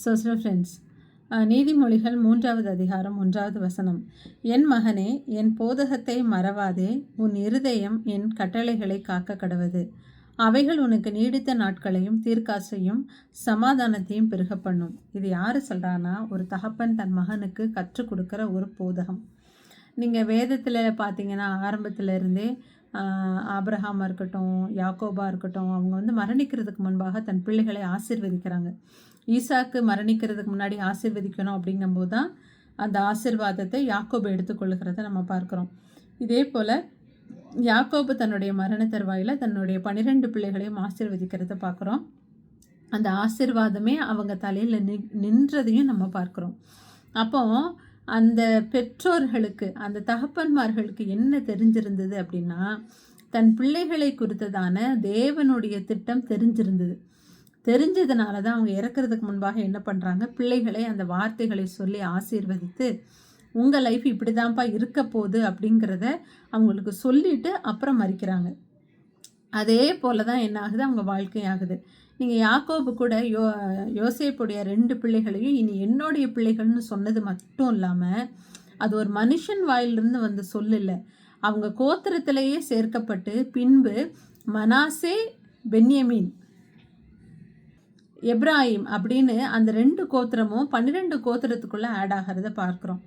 So friends நீதிமொழிகள் மூன்றாவது அதிகாரம் ஒன்றாவது வசனம். என் மகனே என் போதகத்தை மறவாதே உன் இருதயம் என் கட்டளைகளை காக்க கடவது அவைகள் உனக்கு நீடித்த நாட்களையும் தீர்க்காசையும் சமாதானத்தையும் பெருக பண்ணும். இது யார் சொல்கிறான்னா ஒரு தகப்பன் தன் மகனுக்கு கற்றுக் கொடுக்குற ஒரு போதகம். நீங்கள் வேதத்தில் பார்த்தீங்கன்னா ஆரம்பத்தில் இருந்தே ஆப்ரஹாமாக இருக்கட்டும் யாக்கோபாக இருக்கட்டும் அவங்க வந்து மரணிக்கிறதுக்கு முன்பாக தன் பிள்ளைகளை ஆசிர்வதிக்கிறாங்க. ஈசாக்கு மரணிக்கிறதுக்கு முன்னாடி ஆசிர்வதிக்கணும் அப்படிங்கும்போது தான் அந்த ஆசிர்வாதத்தை யாக்கோபு எடுத்துக்கொள்கிறத நம்ம பார்க்குறோம். இதே போல் யாக்கோபு தன்னுடைய மரண தருவாயில் தன்னுடைய பன்னிரெண்டு பிள்ளைகளையும் ஆசிர்வதிக்கிறத பார்க்குறோம். அந்த ஆசிர்வாதமே அவங்க தலையில் நி நின்றதையும் நம்ம பார்க்குறோம். அப்போ அந்த பெற்றோர்களுக்கு அந்த தகப்பன்மார்களுக்கு என்ன தெரிஞ்சிருந்தது அப்படின்னா தன் பிள்ளைகளை குறித்ததான தேவனுடைய திட்டம் தெரிஞ்சிருந்தது. தெரிஞ்சதுனால தான் அவங்க இறக்கிறதுக்கு முன்பாக என்ன பண்ணுறாங்க பிள்ளைகளை அந்த வார்த்தைகளை சொல்லி ஆசீர்வதித்து உங்கள் லைஃப் இப்படி தான்ப்பா இருக்க போகுது அப்படிங்கிறத அவங்களுக்கு சொல்லிவிட்டு அப்புறம் மறிக்கிறாங்க. அதே போல தான் என்ன ஆகுது? அவங்க வாழ்க்கையாகுது நீங்கள் யாக்கோபு கூட யோ யோசேப்புடைய ரெண்டு பிள்ளைகளையும் இனி என்னுடைய பிள்ளைகள்னு சொன்னது மட்டும் இல்லாமல் அது ஒரு மனுஷன் வாயிலிருந்து வந்து சொல்லலை. அவங்க கோத்திரத்திலேயே சேர்க்கப்பட்டு பின்பு மனாசே பென்யமீன் எப்ராஹிம் அப்படின்னு அந்த ரெண்டு கோத்திரமும் பன்னிரெண்டு கோத்திரத்துக்குள்ளே ஆட் ஆகிறத பார்க்குறோம்.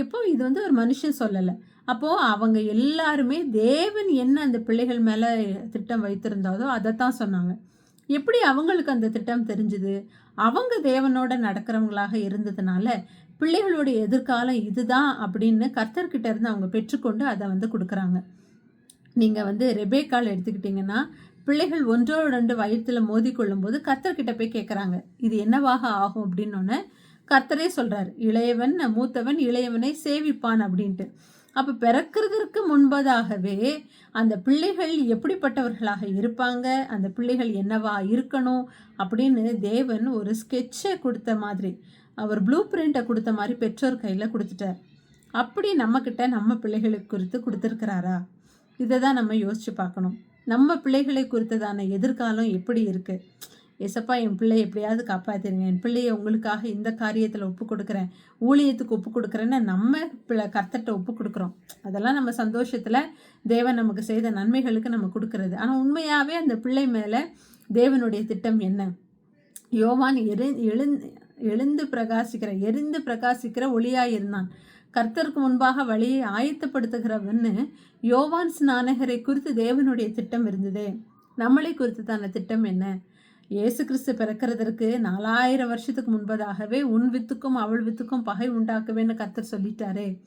இப்போ இது வந்து ஒரு மனுஷன் சொல்லலை. அப்போது அவங்க எல்லாருமே தேவன் என்ன அந்த பிள்ளைகள் மேலே திட்டம் வைத்திருந்தாதோ அதை தான் சொன்னாங்க. எப்படி அவங்களுக்கு அந்த திட்டம் தெரிஞ்சுது? அவங்க தேவனோட நடக்கிறவங்களாக இருந்ததுனால பிள்ளைகளுடைய எதிர்காலம் இதுதான் அப்படின்னு கர்த்தர்கிட்ட இருந்து அவங்க பெற்றுக்கொண்டு அதை வந்து கொடுக்குறாங்க. நீங்கள் வந்து ரெபேக்கால் எடுத்துக்கிட்டிங்கன்னா பிள்ளைகள் ஒன்றோடு ரெண்டு வயிற்றில் மோதி கொள்ளும்போது கர்த்தர்கிட்ட போய் கேட்குறாங்க இது என்னவாக ஆகும் அப்படின்னோடனே கர்த்தரே சொல்கிறார் இளையவன் மூத்தவன் இளையவனை சேவிப்பான் அப்படின்ட்டு. அப்போ பிறக்கிறதுக்கு முன்பதாகவே அந்த பிள்ளைகள் எப்படிப்பட்டவர்களாக இருப்பாங்க? அந்த பிள்ளைகள் என்னவா இருக்கணும்? அப்படின்னு தேவன் ஒரு ஸ்கெட்சை கொடுத்த மாதிரி அவர் ப்ளூ பிரிண்ட்டை கொடுத்த மாதிரி பெற்றோர் கையில் கொடுத்துட்டார். அப்படி நம்மக்கிட்ட நம்ம பிள்ளைகளுக்கு குறித்து கொடுத்துருக்கிறாரா? இதை தான் நம்ம யோசித்து பார்க்கணும். நம்ம பிள்ளைகளை குறித்ததான எதிர்காலம் எப்படி இருக்குது எசப்பா என் பிள்ளை எப்படியாவது காப்பாற்றிருங்க என் பிள்ளையை உங்களுக்காக இந்த காரியத்தில் ஒப்பு கொடுக்குறேன். ஊழியத்துக்கு ஒப்பு கொடுக்குறேன்னு நம்ம பிள்ளை கர்த்தட்ட ஒப்பு கொடுக்குறோம். அதெல்லாம் நம்ம சந்தோஷத்தில் தேவன் நமக்கு செய்த நன்மைகளுக்கு நம்ம கொடுக்கறது. ஆனால் உண்மையாகவே அந்த பிள்ளை மேலே தேவனுடைய திட்டம் என்ன? யோவான் எரி எழு எழுந்து பிரகாசிக்கிற எரிந்து பிரகாசிக்கிற ஒளியாயிருந்தான். கர்த்தருக்கு முன்பாக வழியை ஆயத்தப்படுத்துகிறவன்னு யோவான் ஸ்நானகரை குறித்து தேவனுடைய திட்டம் இருந்தது. நம்மளை குறித்து தான திட்டம் என்ன? இயேசு கிறிஸ்து பிறக்கிறதற்கு நாலாயிரம் வருஷத்துக்கு முன்பதாகவே உன் வித்துக்கும் அவள் வித்துக்கும் பகை உண்டாக்குவேன்னு கர்த்தர் சொல்லிட்டாரே.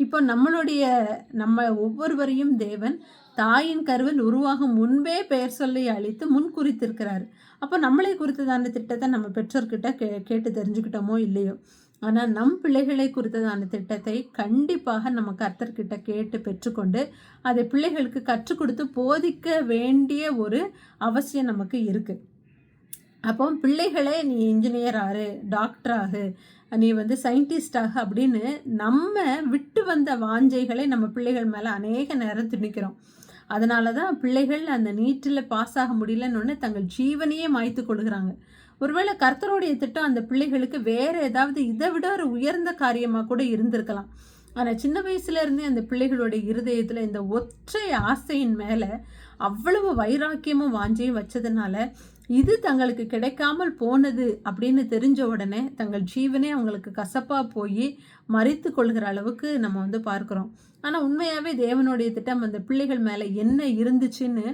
இப்போ நம்மளுடைய நம்ம ஒவ்வொருவரையும் தேவன் தாயின் கருவில் உருவாகும் முன்பே பெயர் சொல்லி அழித்து முன் குறித்திருக்கிறார். அப்போ நம்மளை குறித்ததான திட்டத்தை நம்ம பெற்றோர்கிட்ட கே கேட்டு தெரிஞ்சுக்கிட்டோமோ இல்லையோ? ஆனால் நம் பிள்ளைகளை குறித்ததான திட்டத்தை கண்டிப்பாக நம்ம கர்த்தர்கிட்ட கேட்டு பெற்றுக்கொண்டு அதை பிள்ளைகளுக்கு கற்றுக் கொடுத்து போதிக்க வேண்டிய ஒரு அவசியம் நமக்கு இருக்குது அப்போ பிள்ளைகளே நீ இன்ஜினியர் ஆறு டாக்டர் ஆகு நீ வந்து சயின்டிஸ்ட் ஆகு அப்படின்னு நம்ம விட்டு வந்த வாஞ்சைகளை நம்ம பிள்ளைகள் மேலே அநேக நேரம் திணிக்கிறோம். அதனால தான் பிள்ளைகள் அந்த நீட்டில் பாஸ் ஆக முடியலன்னு தங்கள் ஜீவனையே மாய்த்து கொள்கிறாங்க. ஒருவேளை கர்த்தருடைய திட்டம் அந்த பிள்ளைகளுக்கு வேறு ஏதாவது இதை விட ஒரு உயர்ந்த காரியமாக கூட இருந்திருக்கலாம். ஆனால் சின்ன வயசுலேருந்தே அந்த பிள்ளைகளுடைய இருதயத்தில் இந்த ஒற்றை ஆசையின் மேலே அவ்வளவு வைராக்கியமும் வாஞ்சையும் வச்சதுனால இது தங்களுக்கு கிடைக்காமல் போனது அப்படின்னு தெரிஞ்ச உடனே தங்கள் ஜீவனே அவங்களுக்கு கசப்பாக போய் மறித்து கொள்கிற அளவுக்கு நம்ம வந்து பார்க்குறோம். ஆனால் உண்மையாகவே தேவனுடைய திட்டம் அந்த பிள்ளைகள் மேலே என்ன இருந்துச்சுன்னு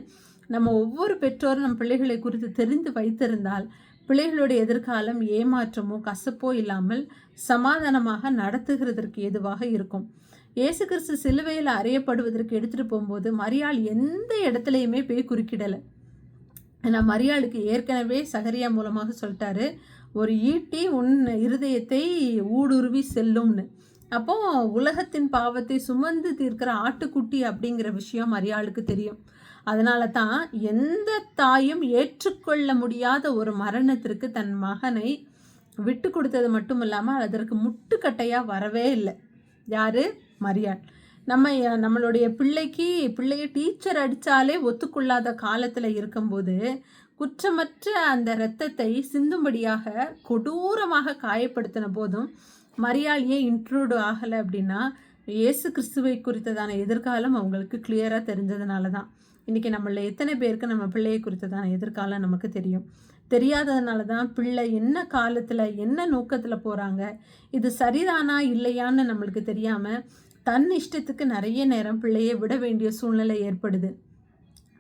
நம்ம ஒவ்வொரு பெற்றோரும் நம் பிள்ளைகளை குறித்து தெரிந்து வைத்திருந்தால் பிள்ளைகளுடைய எதிர்காலம் ஏமாற்றமோ கசப்போ இல்லாமல் சமாதானமாக நடத்துகிறதற்கு எதுவாக இருக்கும். இயேசு கிறிஸ்து சிலுவையில் அறையப்படுவதற்கு எடுத்துகிட்டு போகும்போது மரியாள் எந்த இடத்துலையுமே போய் குறுக்கிடலை. ஏன்னா மரியாளுக்கு ஏற்கனவே சகரியா மூலமாக சொல்லிட்டாரு ஒரு ஈட்டி உன் இருதயத்தை ஊடுருவி செல்லும்னு. அப்போ உலகத்தின் பாவத்தை சுமந்து தீர்க்கிற ஆட்டுக்குட்டி அப்படிங்கிற விஷயம் மரியாளுக்கு தெரியும். அதனால தான் எந்த தாயும் ஏற்றுக்கொள்ள முடியாத ஒரு மரணத்திற்கு தன் மகனை விட்டு கொடுத்தது மட்டும் இல்லாமல் அதற்கு முட்டுக்கட்டையாக வரவே இல்லை. யார்? மரியாள். நம்ம நம்மளுடைய பிள்ளைக்கு பிள்ளைய டீச்சர் அடித்தாலே ஒத்துக்கொள்ளாத காலத்தில் இருக்கும்போது குற்றமற்ற அந்த இரத்தத்தை சிந்தும்படியாக கொடூரமாக காயப்படுத்தின போதும் மரியாள் ஏன் இன்ட்ரூடு ஆகலை அப்படின்னா இயேசு கிறிஸ்துவை குறித்ததான எதிர்காலம் அவங்களுக்கு கிளியராக தெரிஞ்சதுனால தான் இன்றைக்கி நம்மள எத்தனை பேருக்கு நம்ம பிள்ளையை குறித்ததான எதிர்காலம் நமக்கு தெரியும். தெரியாததுனால தான் பிள்ளை என்ன காலத்தில் என்ன நோக்கத்தில் போகிறாங்க இது சரிதானா இல்லையான்னு நம்மளுக்கு தெரியாமல் தன் இஷ்டத்துக்கு நிறைய நேரம் பிள்ளையை விட வேண்டிய சூழ்நிலை ஏற்படுது.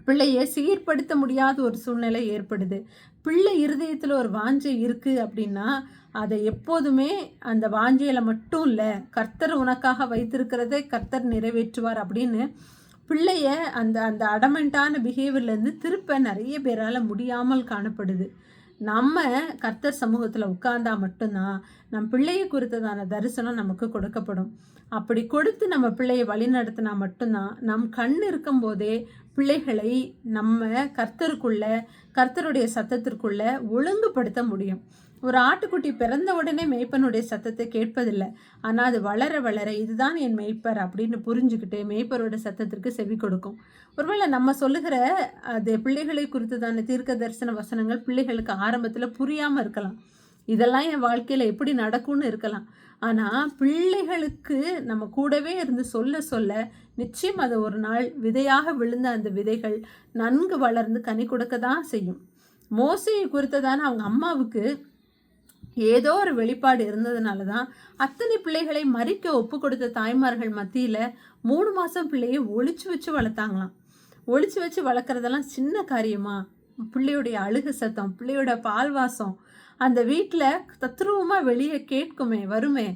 பிள்ளையை சீர்படுத்த முடியாத ஒரு சூழ்நிலை ஏற்படுது. பிள்ளை இருதயத்தில் ஒரு வாஞ்சை இருக்குது அப்படின்னா அதை எப்போதுமே அந்த வாஞ்சையில் மட்டும் இல்லை கர்த்தர் உனக்காக வைத்திருக்கிறதை கர்த்தர் நிறைவேற்றுவார் அப்படின்னு பிள்ளைய அந்த அந்த அடமெண்ட்டான பிஹேவியர்லேருந்து திருப்ப நிறைய பேரால் முடியாமல் காணப்படுது. நம்ம கர்த்தர் சமூகத்தில் உட்கார்ந்தா மட்டும்தான் நம் பிள்ளையை குறித்ததான தரிசனம் நமக்கு கொடுக்கப்படும். அப்படி கொடுத்து நம்ம பிள்ளையை வழி நடத்தினா மட்டும்தான் நம் கண் இருக்கும்போதே பிள்ளைகளை நம்ம கர்த்தருக்குள்ள கர்த்தருடைய சத்தத்திற்குள்ள ஒழுங்குபடுத்த முடியும். ஒரு ஆட்டுக்குட்டி பிறந்த உடனே மேய்ப்பனுடைய சத்தத்தை கேட்பதில்லை. ஆனால் அது வளர வளர இதுதான் என் மேய்ப்பர் அப்படின்னு புரிஞ்சுக்கிட்டு மேய்ப்பரோட சத்தத்திற்கு செவி கொடுக்கும். ஒருவேளை நம்ம சொல்லுகிற அது பிள்ளைகளை குறித்ததான தீர்க்க தரிசன வசனங்கள் பிள்ளைகளுக்கு ஆரம்பத்தில் புரியாமல் இருக்கலாம். இதெல்லாம் என் வாழ்க்கையில் எப்படி நடக்கும்னு இருக்கலாம். ஆனால் பிள்ளைகளுக்கு நம்ம கூடவே இருந்து சொல்ல சொல்ல நிச்சயம் அது ஒரு நாள் விதையாக விழுந்த அந்த விதைகள் நன்கு வளர்ந்து கனி கொடுக்க தான் செய்யும். மோசையை குறித்ததான அவங்க அம்மாவுக்கு ஏதோ ஒரு வெளிப்பாடு இருந்ததுனால தான் அத்தனை பிள்ளைகளை மறிக்க ஒப்பு கொடுத்த தாய்மார்கள் மத்தியில் மூணு மாதம் பிள்ளையை ஒழிச்சு வச்சு வளர்த்தாங்களாம். ஒழிச்சு வச்சு வளர்க்குறதெல்லாம் சின்ன காரியமா? பிள்ளையுடைய அழுகு சத்தம் பிள்ளையோட பால் வாசம் அந்த வீட்டில் தத்ரூபமாக வெளியே கேட்குமே வருமே.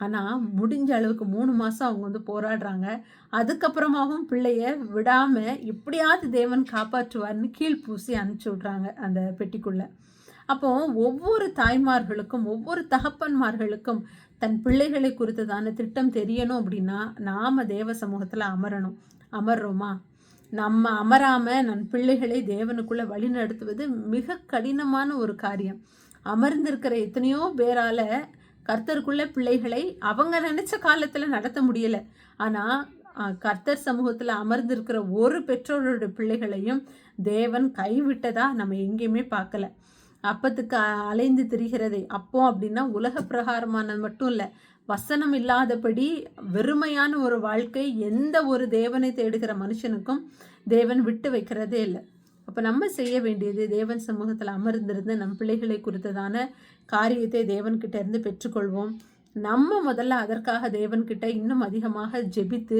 ஆனால் முடிஞ்ச அளவுக்கு மூணு மாதம் அவங்க வந்து போராடுறாங்க. அதுக்கப்புறமாவும் பிள்ளைய விடாமல் எப்படியாவது தேவன் காப்பாற்றுவார்னு கீழ் பூசி அனுப்பிச்சி விட்றாங்க அந்த பெட்டிக்குள்ளே. அப்போ ஒவ்வொரு தாய்மார்களுக்கும் ஒவ்வொரு தகப்பன்மார்களுக்கும் தன் பிள்ளைகளை குறித்ததான திட்டம் தெரியணும் அப்படின்னா நாம் தேவ சமூகத்தில் அமரணும். அமர்றோமா? நம்ம அமராமல் நன் பிள்ளைகளை தேவனுக்குள்ளே வழி நடத்துவது மிக கடினமான ஒரு காரியம். அமர்ந்திருக்கிற எத்தனையோ பேரால் கர்த்தருக்குள்ள பிள்ளைகளை அவங்க நினச்ச காலத்தில் நடத்த முடியலை. ஆனால் கர்த்தர் சமூகத்தில் அமர்ந்திருக்கிற ஒரு பெற்றோரோட பிள்ளைகளையும் தேவன் கைவிட்டதா நம்ம எங்கேயுமே பார்க்கல. அப்பத்துக்கு அலைந்து திரிகிறதே. அப்போ அப்படின்னா உலக பிரகாரமானது மட்டும் இல்லை வசனம் இல்லாதபடி வெறுமையான ஒரு வாழ்க்கை எந்த ஒரு தேவனை தேடுகிற மனுஷனுக்கும் தேவன் விட்டு வைக்கிறதே இல்லை. அப்போ நம்ம செய்ய வேண்டியது தேவன் சமூகத்தில் அமர்ந்திருந்து நம் பிள்ளைகளை குறித்ததான காரியத்தை தேவன்கிட்ட இருந்து பெற்றுக்கொள்வோம். நம்ம முதல்ல அதற்காக தேவன்கிட்ட இன்னும் அதிகமாக ஜெபித்து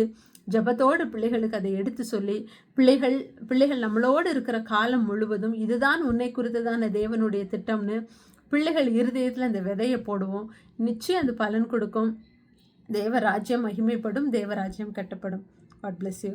ஜபத்தோடு பிள்ளைகளுக்கு அதை எடுத்து சொல்லி பிள்ளைகள் பிள்ளைகள் நம்மளோடு இருக்கிற காலம் முழுவதும் இதுதான் உன்னை குறித்ததான தேவனுடைய திட்டம்னு பிள்ளைகள் இருதயத்தில் அந்த விதையை போடுவோம். நிச்சயம் அது பலன் கொடுக்கும். தேவராஜ்யம் மகிமைப்படும் தேவராஜ்யம் கட்டப்படும். God bless you